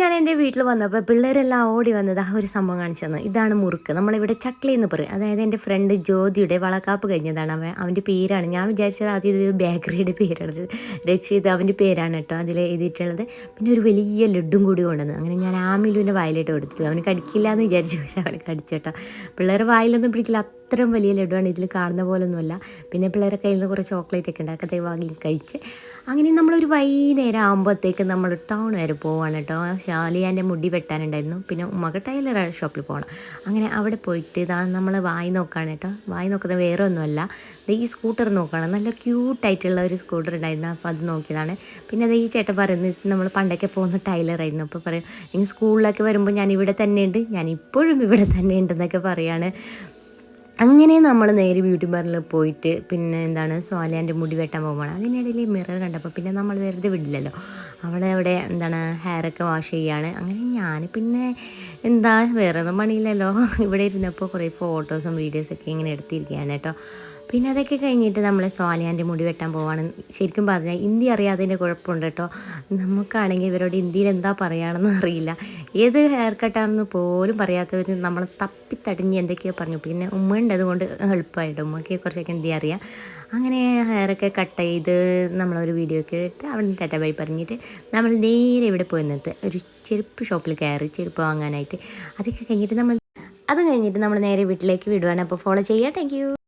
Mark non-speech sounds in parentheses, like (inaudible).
ഞാൻ എന്റെ വീട്ടിൽ വന്നപ്പോൾ പിള്ളേരെല്ലാം ഓടി വന്നത് ആ ഒരു സംഭവം കാണിച്ചു തന്നു ഇതാണ് മുറുക്ക്. നമ്മളിവിടെ ചക്ലി എന്ന് പറയും. അതായത് എന്റെ ഫ്രണ്ട് ജ്യോതിയുടെ വളക്കാപ്പ് കഴിഞ്ഞതാണ്. അവൻ അവന്റെ പേരാണ്. ഞാൻ വിചാരിച്ചത് ആദ്യം ഇത് ബേക്കറിയുടെ പേരാണ്. രക്ഷിത് അവന്റെ പേരാണ് കേട്ടോ അതിൽ എഴുതിയിട്ടുള്ളത്. പിന്നെ ഒരു വലിയ ലഡും കൂടി കൊണ്ടുവന്നു. അങ്ങനെ ഞാൻ ആ മില്ലുവിന്റെ വായിലിട്ട് കൊടുത്തു. അവന് കടിക്കില്ല എന്ന് വിചാരിച്ചു. പക്ഷേ അവന് കടിച്ചേട്ടോ പിള്ളേർ വായിലൊന്നും പിടിക്കില്ല അത്രയും വലിയ ലഡുവാണ് ഇതിൽ കാണുന്ന പോലൊന്നുമല്ല. പിന്നെ പിള്ളേരെ കയ്യിൽ നിന്ന് കുറേ ചോക്ലേറ്റ് ഒക്കെ ഉണ്ട് അതൊക്കെ വാങ്ങി കഴിച്ച് അങ്ങനെ നമ്മളൊരു വൈകുന്നേരം ആകുമ്പോഴത്തേക്ക് നമ്മൾ ടൗൺ വരെ പോവാണ് കേട്ടോ. ഷാലിയാന്റെ മുടി വെട്ടാനുണ്ടായിരുന്നു. പിന്നെ ഉമ്മക്ക് ടൈലർ ഷോപ്പിൽ പോകണം. അങ്ങനെ അവിടെ പോയിട്ട് ഇതാ നമ്മൾ വായി നോക്കുകയാണ് കേട്ടോ. വായി നോക്കുന്നത് വേറെ ഒന്നുമല്ല ഈ സ്കൂട്ടർ നോക്കുകയാണ് നല്ല ക്യൂട്ടായിട്ടുള്ള ഒരു സ്കൂട്ടർ ഉണ്ടായിരുന്നു. അപ്പോൾ അത് നോക്കിയതാണ്. പിന്നെ അത് ഈ ചേട്ടൻ പറയുന്നത് നമ്മൾ പണ്ടൊക്കെ പോകുന്ന ടൈലറായിരുന്നു അപ്പോൾ പറയും ഇനി സ്കൂളിലൊക്കെ വരുമ്പോൾ ഞാൻ ഇവിടെ തന്നെ ഉണ്ട്. ഞാൻ ഇപ്പോഴും ഇവിടെ തന്നെ ഉണ്ടെന്നൊക്കെ പറയാണ്. അങ്ങനെ നമ്മൾ നേരെ ബ്യൂട്ടി പാർലറിൽ പോയിട്ട് പിന്നെ എന്താണ് സോലാന്റെ മുടി വെട്ടാൻ പോകുമ്പോൾ അതിനിടയിൽ മിറർ കണ്ടപ്പോൾ പിന്നെ നമ്മൾ വെറുതെ വിടില്ലല്ലോ. അവളെ അവിടെ എന്താണ് ഹെയറൊക്കെ വാഷ് ചെയ്യാണ്. അങ്ങനെ ഞാൻ പിന്നെ എന്താ വേറെ ഒന്നും പണിയില്ലല്ലോ. (laughs) ഇവിടെ ഇരുന്നപ്പോൾ കുറേ ഫോട്ടോസും വീഡിയോസൊക്കെ ഇങ്ങനെ എടുത്തിരിക്കുകയാണ് കേട്ടോ. പിന്നെ അതൊക്കെ കഴിഞ്ഞിട്ട് നമ്മൾ സോലിയാന്റെ മുടി വെട്ടാൻ പോവാണ്. ശരിക്കും പറഞ്ഞാൽ ഹിന്ദി അറിയാതിന്റെ കുഴപ്പമുണ്ട് കേട്ടോ. നമുക്കാണെങ്കിൽ ഇവരോട് ഹിന്ദിയിൽ എന്താ പറയുകയാണെന്ന് അറിയില്ല. ഏത് ഹെയർ കട്ടാണെന്ന് പോലും പറയാത്തവർ നമ്മൾ തപ്പിത്തടിഞ്ഞ് എന്തൊക്കെയോ പറഞ്ഞു. പിന്നെ ഉമ്മയുണ്ട് അതുകൊണ്ട് എളുപ്പമായിട്ട് ഉമ്മയ്ക്ക് കുറച്ചൊക്കെ ഹിന്ദി അറിയാം. അങ്ങനെ ഹെയറൊക്കെ കട്ട് ചെയ്ത് നമ്മളൊരു വീഡിയോ ഒക്കെ എടുത്ത് അവിടെ നിന്ന് ടാറ്റ ബൈ പറഞ്ഞിട്ട് നമ്മൾ നേരെ ഇവിടെ പോയി നിന്നത് ഒരു ചെരുപ്പ് ഷോപ്പിൽ കയറി ചെരുപ്പ് വാങ്ങാനായിട്ട്. അതൊക്കെ കഴിഞ്ഞിട്ട് നമ്മൾ അത് കഴിഞ്ഞിട്ട് നമ്മൾ നേരെ വീട്ടിലേക്ക് വിടുവാണ്. അപ്പോൾ ഫോളോ ചെയ്യുക. താങ്ക്